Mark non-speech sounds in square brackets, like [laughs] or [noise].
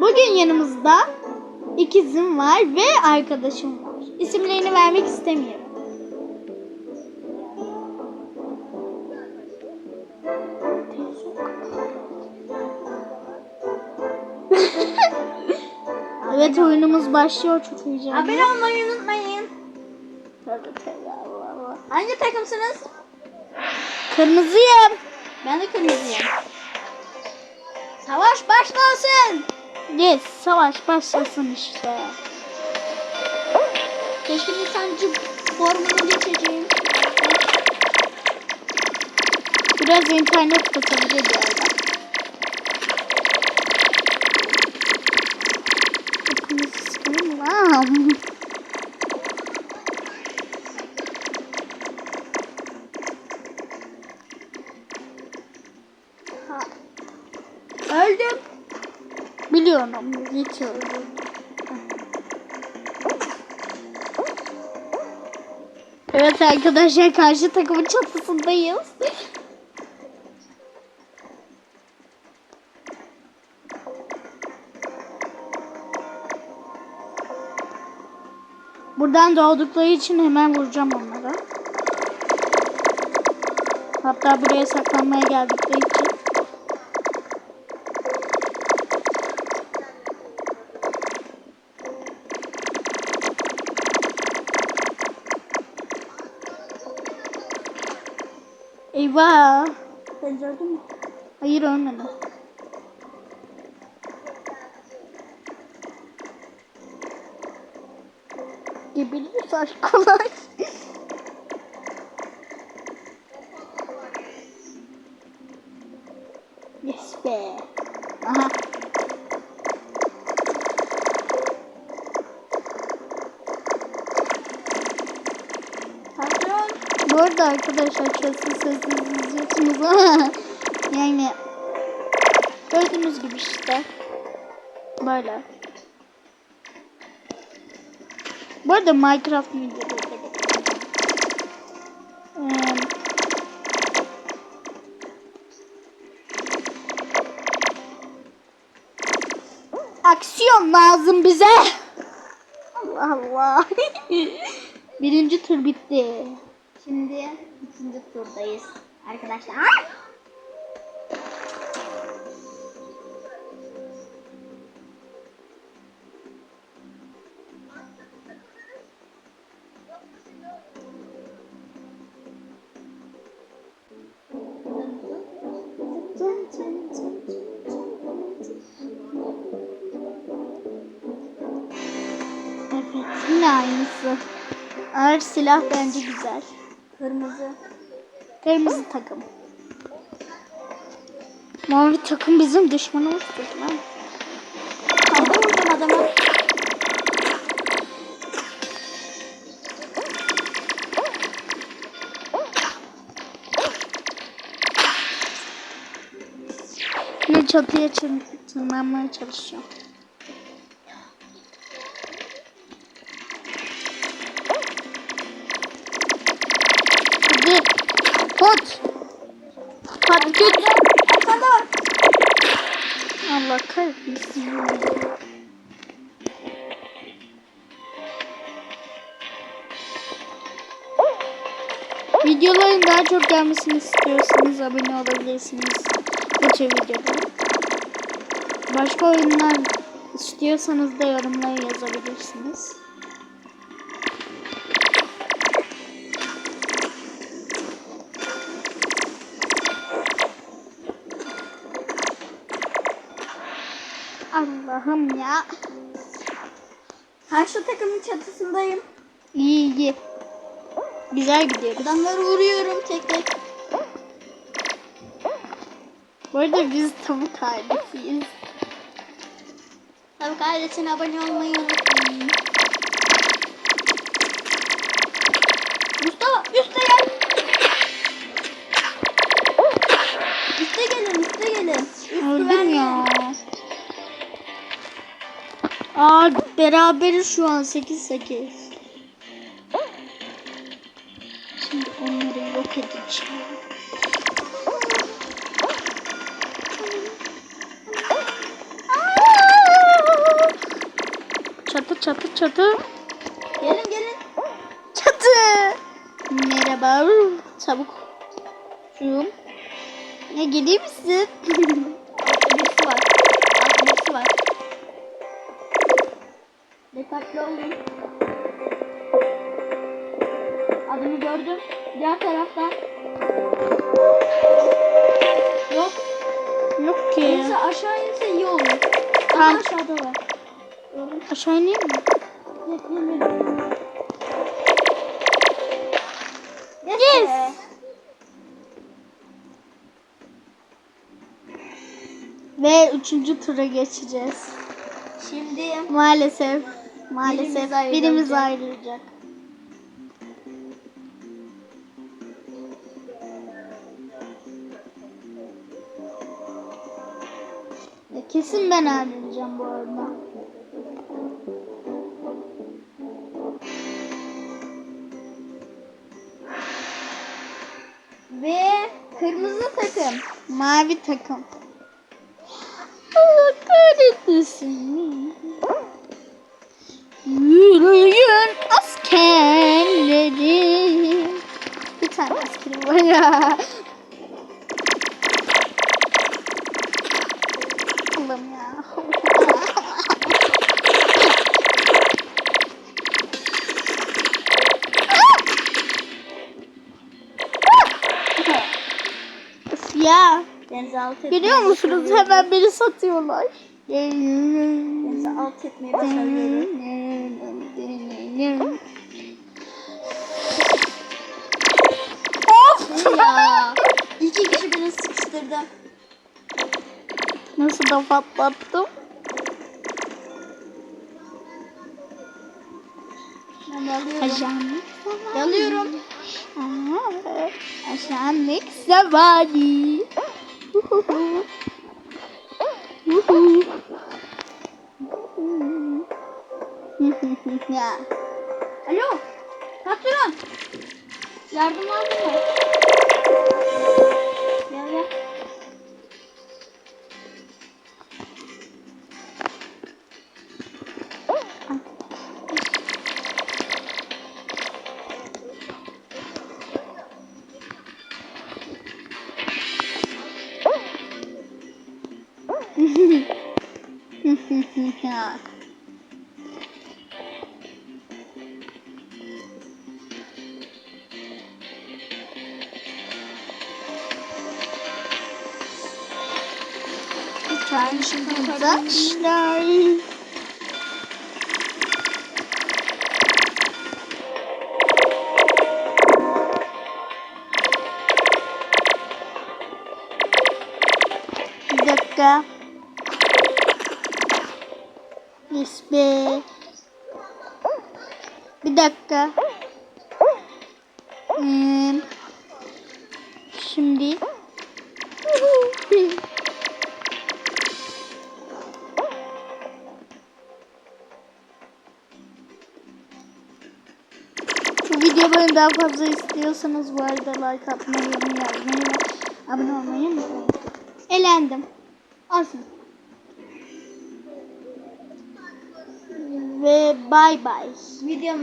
Bugün yanımızda ikizim var ve arkadaşım var. İsimlerini vermek istemiyorum. [laughs] evet oyunumuz başlıyor çok heyecanlı. Abone olmayı unutmayın. Allah Allah. Hangi takımsınız? Kırmızıyım. Ben de kırmızıyım. Savaş başlasın. Yes, savaş başlasın işte. Keşke insancı formunu geçeceğim. Biraz internet kasabilir bu arada. Hepinizi sıkayım lan. Biliyorum, geçiyorum. Evet arkadaşlar karşı takımın çatısındayız. Buradan doğdukları için hemen vuracağım onlara. Hatta buraya saklanmaya geldikleri için. Eyvah. Sen gördün mü? Hayır ölmedi. Geberirsen kolay. yes be. Aha. Arada arkadaşlar çok sessiz izliyorsunuz ama [laughs] yani gördüğünüz gibi işte böyle. Bu arada Minecraft videoları da Eee, Aksiyon lazım bize. [laughs] Allah Allah. [laughs] Birinci tur bitti. Şimdi ikinci turdayız. Arkadaşlar. Evet yine aynısı. Ağır silah bence güzel. Kırmızı. Kırmızı takım. Mavi takım bizim düşmanımızdır lan. Havada vurdum adamı. Ne çatıya tırmanmaya çalışıyor. Hadi. Pot. Arkada var. Allah kahretmesin. Videoların daha çok gelmesini istiyorsanız abone olabilirsiniz. Bu tür videoda. Başka oyunlar istiyorsanız da yorumlara yazabilirsiniz. Allah'ım ya. Karşı takımın çatısındayım. İyi iyi. Güzel gidiyoruz. Adamları vuruyorum tek tek. Bu arada biz tavuk ailesiyiz. Tabii ailesine abone olmayı unutmayın. Aa beraberiz şu an 8-8. Şimdi onları yok edeceğim. Çatı çatı çatı. Gelin gelin. Çatı. Merhaba. Çabuk. Şuyum. Ne geleyim misin? [laughs] Dikkatli olun. Adını gördüm. Diğer taraftan. Yok. Yok ki. Neyse aşağı inse iyi olur. Tamam. Ama aşağıda var. Aşağı ineyim mi? Yes. Ve üçüncü tura geçeceğiz. Şimdi Maalesef. Maalesef Birimiz ayrılacak. birimiz ayrılacak. Ya kesin ben ayrılacağım bu arada. ve kırmızı takım. Mavi takım. Allah kahretmesin. Yürüyün askerleri. Bir tane askerim var ya. Allah'ım ya. Ya. Denize alt etmeyi Biliyor musunuz başarıyorum. hemen beni satıyorlar. Denize alt etmeyi başarıyorum. of! ya. İki kişi beni sıkıştırdı. Nasıl da patlattım? Ben Dalıyorum. Aa, Ajanlık zavadi. Uhuhu. Alo. Patron. Yardım lazım mı? Gel gel. ya. [laughs] Taşlar. Bir dakika. Yes be. Bir dakika. Hmm. Bu videoları daha fazla istiyorsanız bu arada like atmayı, yorum yazmayı ve abone olmayı unutmayın. Elendim. Olsun. Ve bye bye. Videom